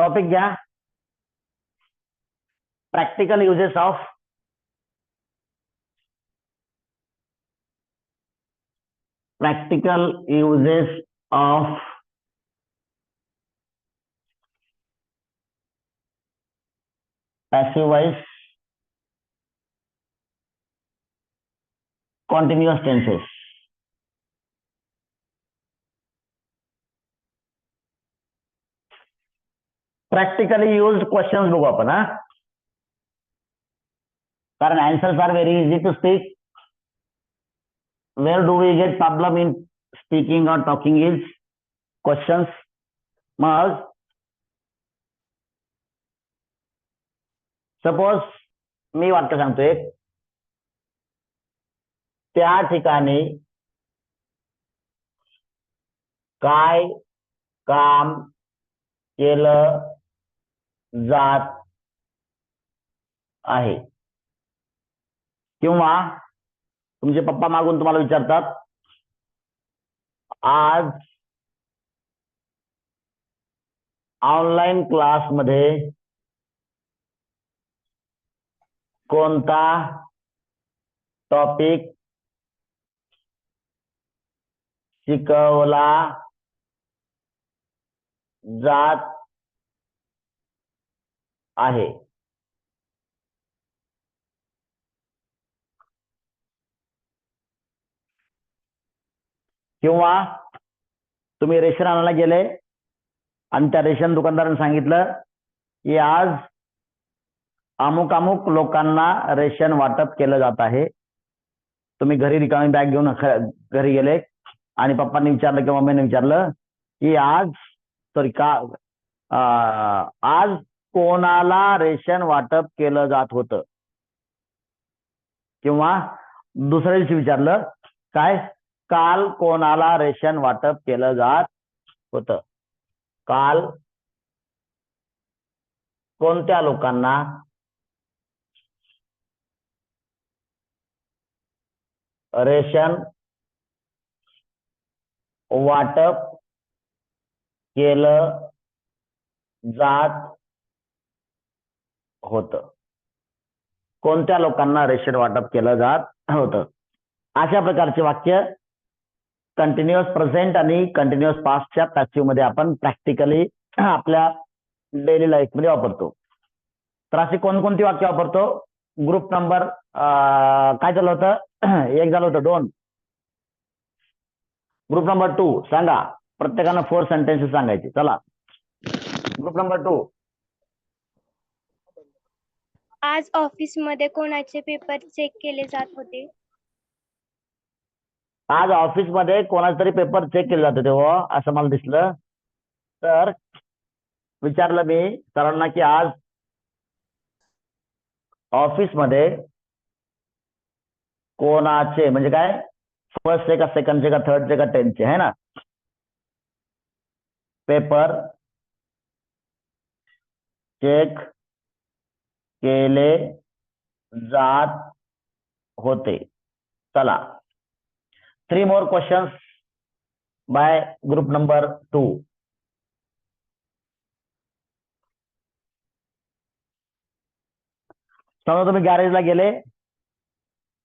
topic क्या? Practical uses of practical uses of passive voice, continuous tenses. Practically use questions बघू आपण हा कारण answers are very easy to speak where do we get problem in speaking or talking is questions मग suppose मी वाक्य सांगतोय त्या ठिकाणी काय काम केलं जात आहे. किंवा तुमचे पप्पा मागून तुम्हाला विचारतात आज ऑनलाईन क्लासमध्ये कोणता टॉपिक शिकवला जात आहे. किंवा तुम्ही रेशन आणायला गेले आणि त्या रेशन दुकानदाराने सांगितलं की आज अमुक अमुक लोकांना रेशन वाटप केलं जात आहे. तुम्ही घरी रिकामी बॅग घेऊन घरी गेले आणि पप्पांनी विचारलं किंवा मम्मीने विचारलं की आज सॉरी का आज कोणाला रेशन वाटप केलं जात होतं? किंवा दुसऱ्या दिवशी विचारलं काय? काल कोणाला रेशन वाटप केलं जात होतं? काल कोणत्या लोकांना? रेशन वाटप केलं जात होतं. कोणत्या लोकांना रेशन वाटप केलं जात होतं? अशा प्रकारचे वाक्य कंटिन्युअस प्रेझेंट आणि कंटिन्युअस पास्टच्या पॅसिव्हमध्ये आपण प्रॅक्टिकली आपल्या डेली लाईफमध्ये वापरतो. तर अशी कोणकोणती वाक्य वापरतो? ग्रुप नंबर काय झालं होतं? एक झालं होतं दोन. ग्रुप नंबर टू सांगा. प्रत्येकानं फोर सेंटेन्सेस सांगायचे. चला. ग्रुप नंबर टू आज ऑफिसमध्ये कोणाचे पेपर चेक केले जात होते? आज ऑफिसमध्ये कोणाचे तरी पेपर चेक केले जात होते हो असं मला दिसलं. तर विचारलं मी सरांना की आज ऑफिसमध्ये कोणाचे म्हणजे काय? फर्स्टचे का सेकंडचे का थर्डचे का टेनचे है ना? पेपर चेक केले जात होते. चला. Three more questions by group number two समजा तुम्ही गॅरेजला गेले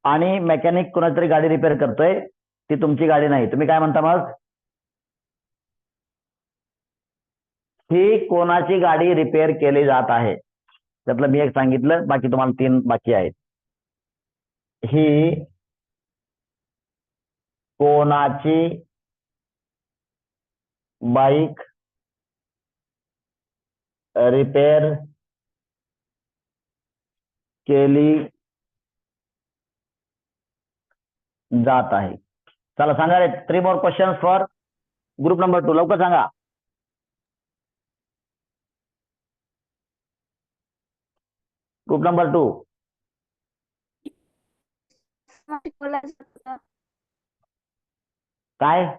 आणि मेकॅनिक कोणाची तरी गाडी रिपेअर करतोय ती तुमची गाडी नाही. तुम्ही काय म्हणता मग? ही कोणाची गाडी रिपेअर केली जात आहे? त्यातलं मी एक सांगितलं बाकी तुम्हाला तीन बाकी आहेत. ही कोणाची बाईक रिपेअर केली जात आहे? चला सांगा रे three more question for group number two लवकर सांगा. Group number two. Cái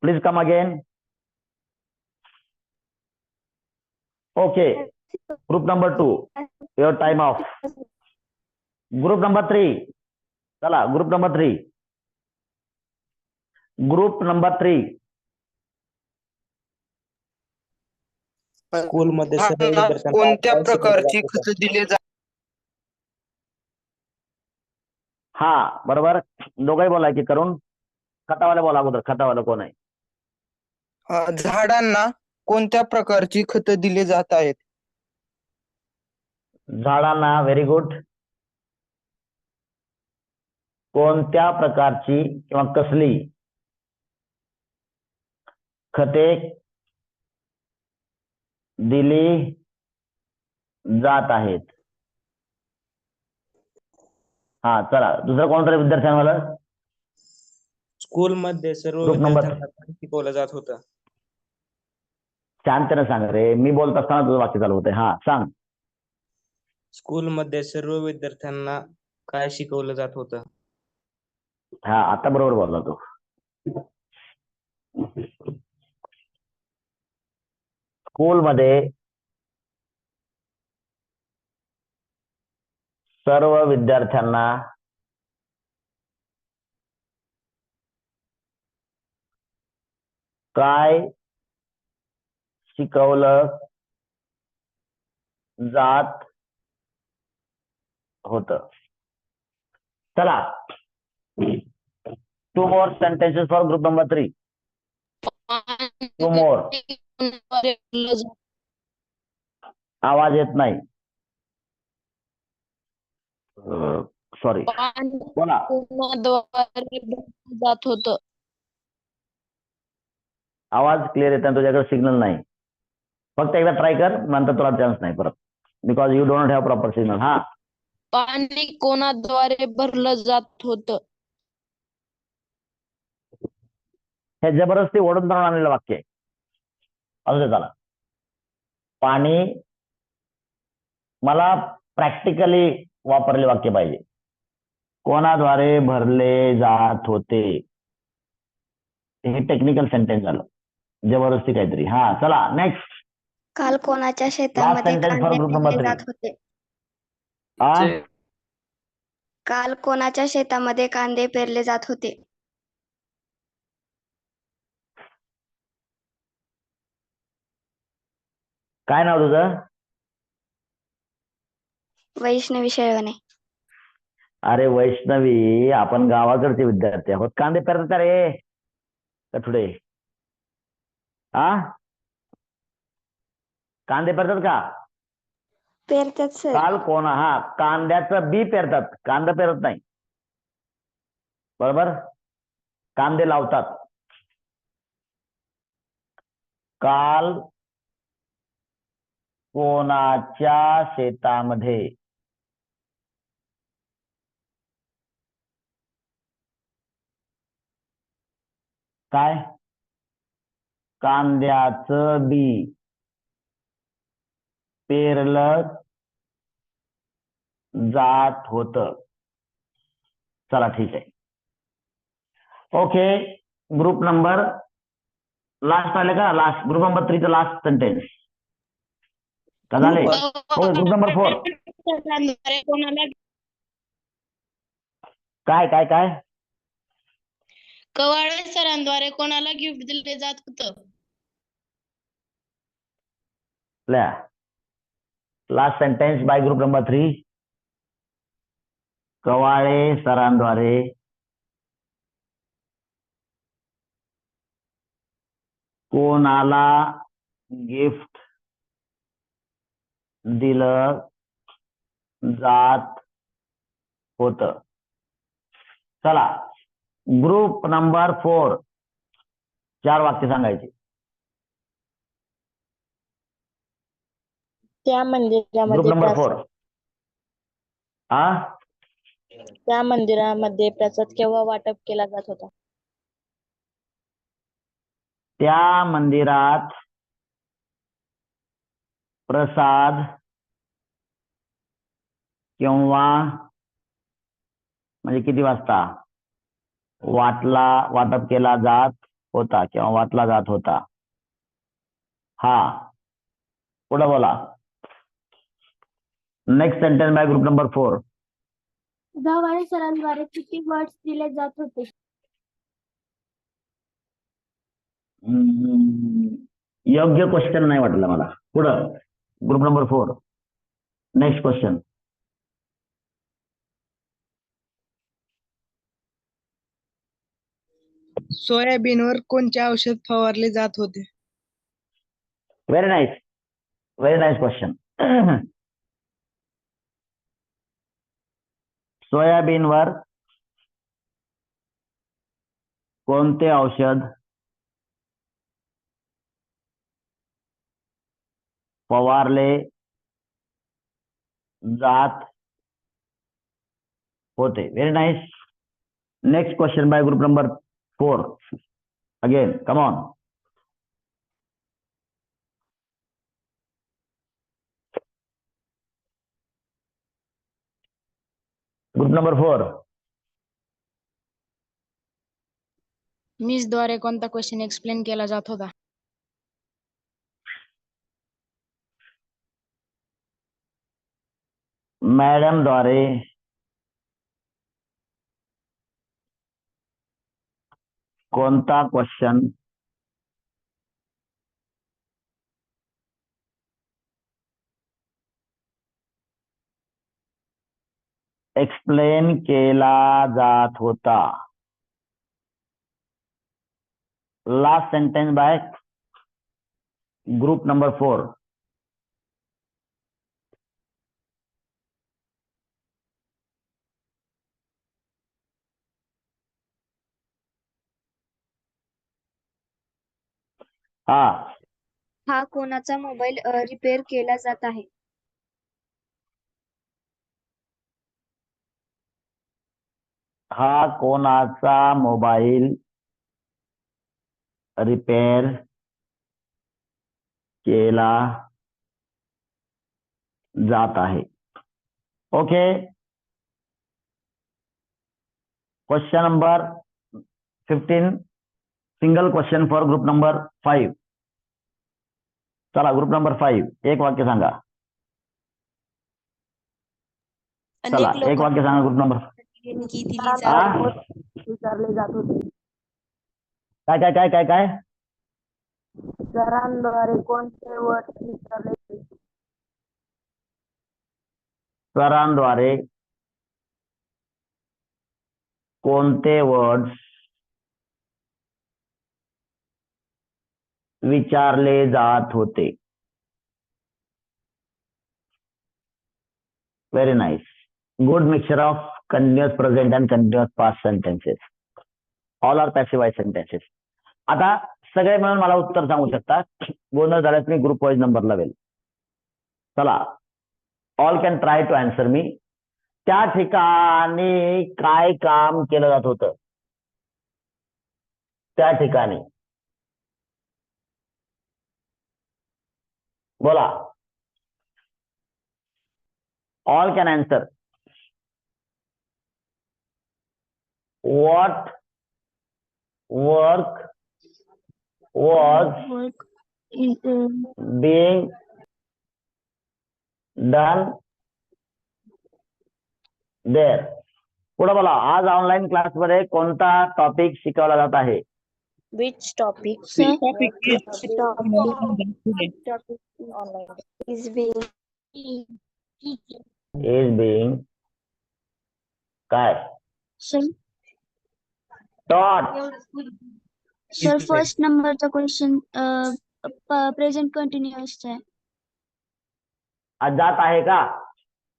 Please come again. Okay. Group number two. Your time off. Group number three. Chala, group number three. Group number three. स्कूलमध्ये कोणत्या प्रकारची जात? खत दिले जातात हा बरोबर. दोघंही बोला की करून. खतावाला बोला अगोदर खतावाला कोण आहे? अ, झाडांना कोणत्या प्रकारची खत दिले जात आहेत? झाडांना व्हेरी गुड कोणत्या प्रकारची किंवा कसली खते दिली जात आहेत. हा चला. दुसरं कोणतरी विद्यार्थ्यांना स्कूलमध्ये सर्व Group number- विद्यार्थ्यांना काय शिकवलं जात होतं. शांतने सांग रे. मी बोलत असताना तुझं वाक्य चालू होतंय. हा सांग. स्कूलमध्ये सर्व विद्यार्थ्यांना काय शिकवलं जात होतं? हा आता बरोबर बोलला तू. स्कूलमध्ये सर्व विद्यार्थ्यांना काय शिकवलं जात होत? चला. Two more sentences for group number three two more आवाज येत नाही. सॉरी बोला. कोणाद्वारे भरलं जात होतं आवाज क्लिअर येत नाही तुझ्याकडे सिग्नल नाही. फक्त एकदा ट्राय कर नंतर तुला चान्स नाही परत. Because you don't have proper signal हा. पाणी कोणाद्वारे भरलं जात होतं? हे जबरदस्ती ओढून धरून आणलेलं वाक्य आहे. असू दे चला पाणी मला प्रॅक्टिकली वापरले वाक्य पाहिजे. कोणाद्वारे भरले जात होते? हे टेक्निकल सेंटेन्स झालं. जबरदस्ती काहीतरी. हा चला नेक्स्ट काल कोणाच्या शेतामध्ये sentence for कांदे group number पेरले three. जात होते? हा काल कोणाच्या शेतामध्ये कांदे पेरले जात होते? काय नाव तुझं? वैष्णवी शेळवणे. अरे वैष्णवी आपण गावाकडचे विद्यार्थी आहोत. कांदे पेरतात रे? कठुडे हा कांदे पेरतात का? पेरतात सर. काल कोणा? हा कांद्याचं बी पेरतात. कांदा पेरत नाही. बरोबर? कांदे लावतात. काल कोणाच्या शेतामध्ये? काय? कांद्याचं बी. पेरलं जात होत. चला ठीक आहे. ओके ग्रुप नंबर लास्ट आले का? लास्ट ग्रुप नंबर थ्रीचं लास्ट सेंटेन्स का झाले? हो ग्रुप नंबर फोर सरांद्वारे कोणाला काय काय काय? कवाळे सरांद्वारे कोणाला गिफ्ट दिले जात होतं? Last sentence by group number three Kawale सरांद्वारे कोणाला गिफ्ट दिलं जात होत. चला ग्रुप नंबर फोर चार वाक्य सांगायचे. त्या ग्रुप नंबर फोर हा त्या मंदिरामध्ये प्रसाद केव्हा वाटप केला जात होता? त्या मंदिरात प्रसाद किंवा म्हणजे किती वाजता? वाटला वाटप केला जात होता किंवा वाटला जात होता? हा. पुढे बोला. Next sentence by group number four Gavhane सरांद्वारे किती वर्ड्स दिले जात होते? योग्य क्वेश्चन नाही वाटलं मला. पुढं. Group number four next question सोयाबीनवर कोणते औषध फवारले जात होते? Very nice very nice question सोयाबीनवर कोणते औषध फवारले जात होते. Very nice next question by group number four again come on group number four मिसद्वारे कोणता क्वेश्चन एक्सप्लेन केला जात होता? मॅडम द्वारे कोणता क्वेश्चन? एक्सप्लेन केला जात होता। Last sentence by group number four हा. हा कोणाचा मोबाईल रिपेअर केला जात आहे? हा कोणाचा मोबाईल रिपेअर केला जात आहे? Okay question number fifteen single question for group number five चला ग्रुप नंबर फाईव्ह एक वाक्य सांगा चला एक वाक्य सांगा ग्रुप नंबर देणगी दिली हा? जात विचारले जात होते काय काय काय काय काय सरांद्वारे कोणते वर्ड विचारले सरांद्वारे कोणते वर्ड्स विचारले जात होते. Very nice good mixture of continuous present and continuous past sentences all are passive voice sentences आता सगळे मिळून मला उत्तर सांगू शकता. गोंधळ झाल्यास मी ग्रुप वाईज नंबर लावेल. चला. All can try to answer मी त्या ठिकाणी काय काम केलं जात होतं? त्या ठिकाणी. बोला. All can answer what work was being done there? पुढे बोला. आज ऑनलाईन क्लासमध्ये कोणता टॉपिक शिकवला जात आहे? Which topic is being is being काय? टॉट सर फर्स्ट नंबरचा क्वेश्चन प्रेझेंट कंटिन्युअस आहे. आज जात आहे का?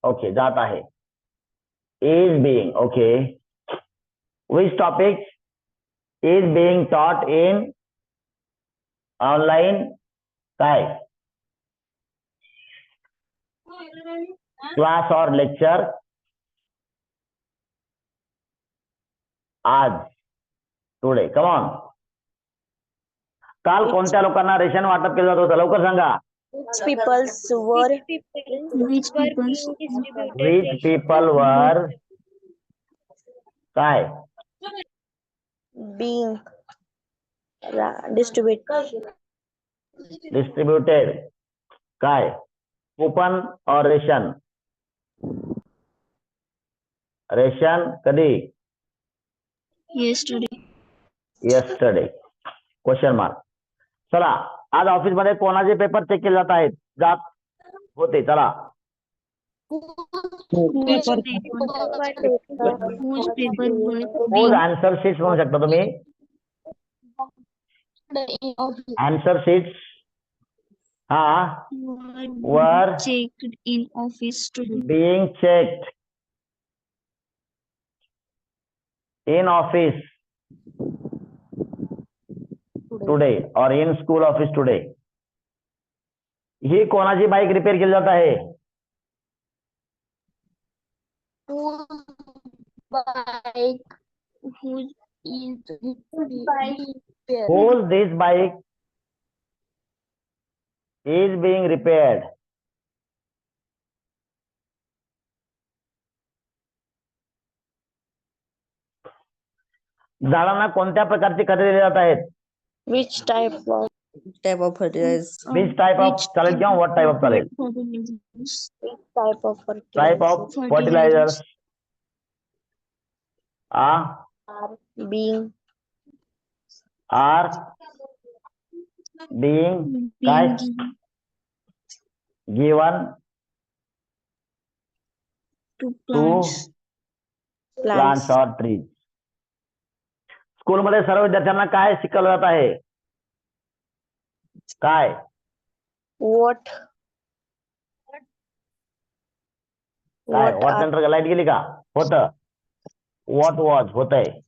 ओके जात आहे. Is being okay which topic is being taught in online काय क्लास और लेक्चर आज टुडे कमॉन काल कोणत्या लोकांना रेशन वाटप केलं जात होतं? लवकर सांगा. पीपल्स वर being पीपल वर काय being डिस्ट्रीब्युट डिस्ट्रीब्युटेड काय कुपन और रेशन रेशन कधी Yesterday. yesterday. Question mark. चला आज ऑफिसमध्ये कोणाचे पेपर चेक केले जात आहेत? जात होते. चला. आन्सर शीट्स म्हणू शकता तुम्ही in office. आन्सर शीट्स हा were Were checked in office today. being checked in office today or in school office today ही कोणाची बाईक रिपेअर केली जात आहे bike Whose is being repaired? whose this bike is being repaired झाडांना कोणत्या प्रकारची खते दिली जात आहेत Which type of type of fertilizer which type of which चालेल किंवा व्हॉट टाईप ऑफ चालेल fertilizers which type of type of fertilizer fertilizer Fertilizers. A are being are being being given to to plants? plants or trees. स्कूलमध्ये सर्व विद्यार्थ्यांना काय शिकवलं जात आहे काय what काय वॉट नंतर लाईट गेली का होत वॉट वॉज होत आहे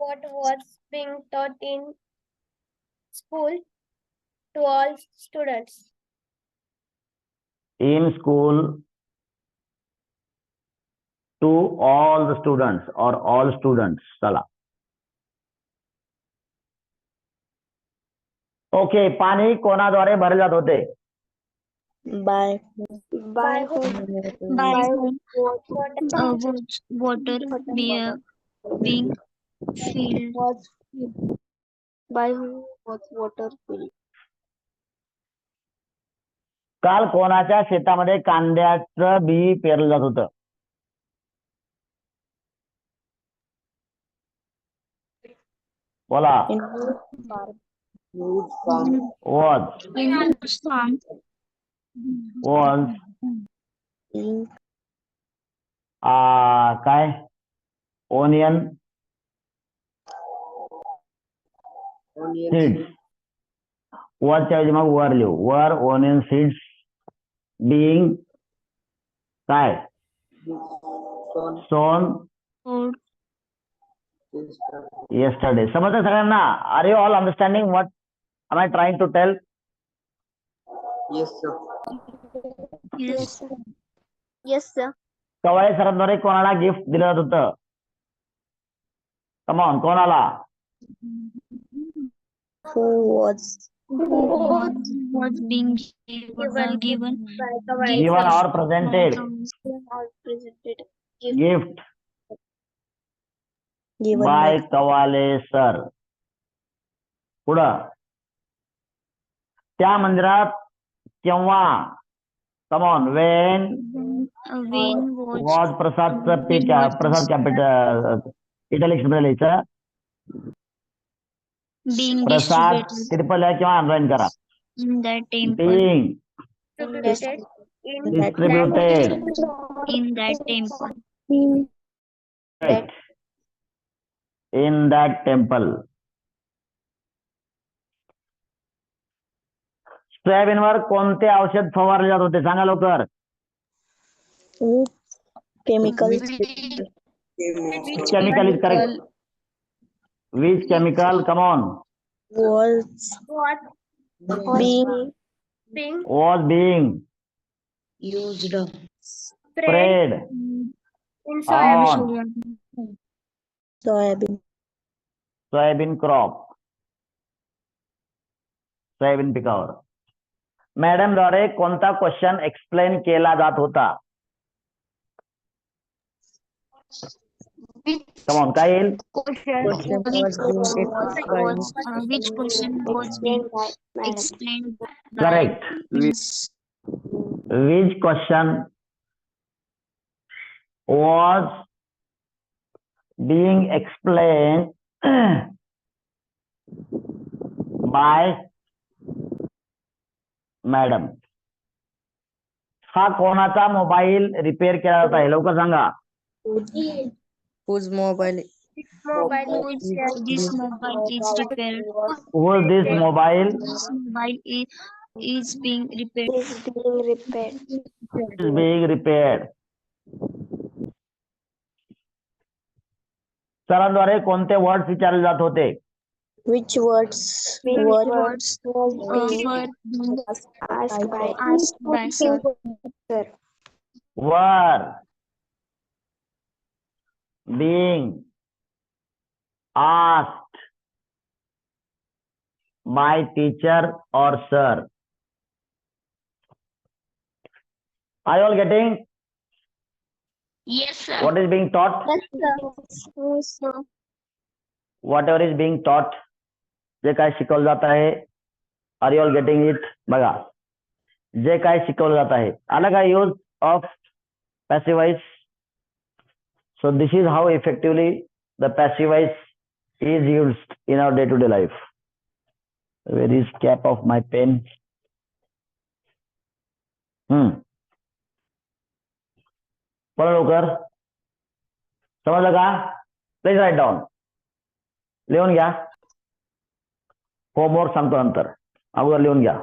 What was being taught in school to all students? In school to all the students और ऑल स्टुडंट्स चला ओके पाणी कोणाद्वारे भरले जात होते by By? By uh, water be, uh, being filled? was by whom was water filled? काल कोणाच्या शेतामध्ये कांद्याचं बी पेरलं जात होतं बोला In whose farm? Whose farm? Was In whose farm? Was Being काय ओनियन सीड्स वरच्या ऐवजी मग वर लिहू वर ओनियन सीड्स बिईंग काय सोन Or yesterday. समजतं सगळ्यांना are you all understanding what I I trying to tell yes sir yes, Yes, sir. Kawale सरांद्वारे कोणाला गिफ्ट दिलं जात होतं कमॉन कोणाला uh, given or presented or presented gift by by Kawale sir पुढं त्या मंदिरात केव्हा कमॉन वेन वॉज प्रसादचं पीक प्रसाद कॅपिटल इटॅलिक्समध्ये लिहायचं. प्रसाद ट्रिपल आहे किंवा ऑनलाईन करा. Being distributed in that temple. In that temple सोयाबीनवर कोणते औषध फवारले जात होते? सांगा लवकर. chemical chemical is correct which chemical come on was being. Was being used. Spread spread. In soybean. on. Soybean. Soybean crop soybean पिकावर मॅडमद्वारे कोणता क्वेश्चन एक्सप्लेन केला जात होता कमॉन काय येईल uh, correct which question was being explained by madam हा कोणाचा मोबाईल रिपेअर केला जात आहे लवकर सांगा whose mobile mobile This mobile is repaired. who this mobile This mobile is, is being repaired. Is being repaired सरांद्वारे कोणते वर्ड्स विचारले जात होते Which words were Words uh, were being asked by sir. वर being asked by teacher or sir. Are you all getting? Yes, sir. what is being taught? Whatever is being taught जे काय शिकवलं जात आहे are you all getting it बघा. जे काय शिकवलं जात आहे. आलं का use of passive voice so this is how effectively the passive voice is used in our day to day life where is cap of my pen hmm पण लवकर. समजलं का? प्लीज राईट डाऊन लिहून घ्या. होमवर्क सांगतो नंतर अगोदर लिहून घ्या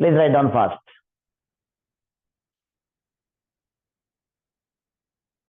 प्लीज राईट डाऊन फास्ट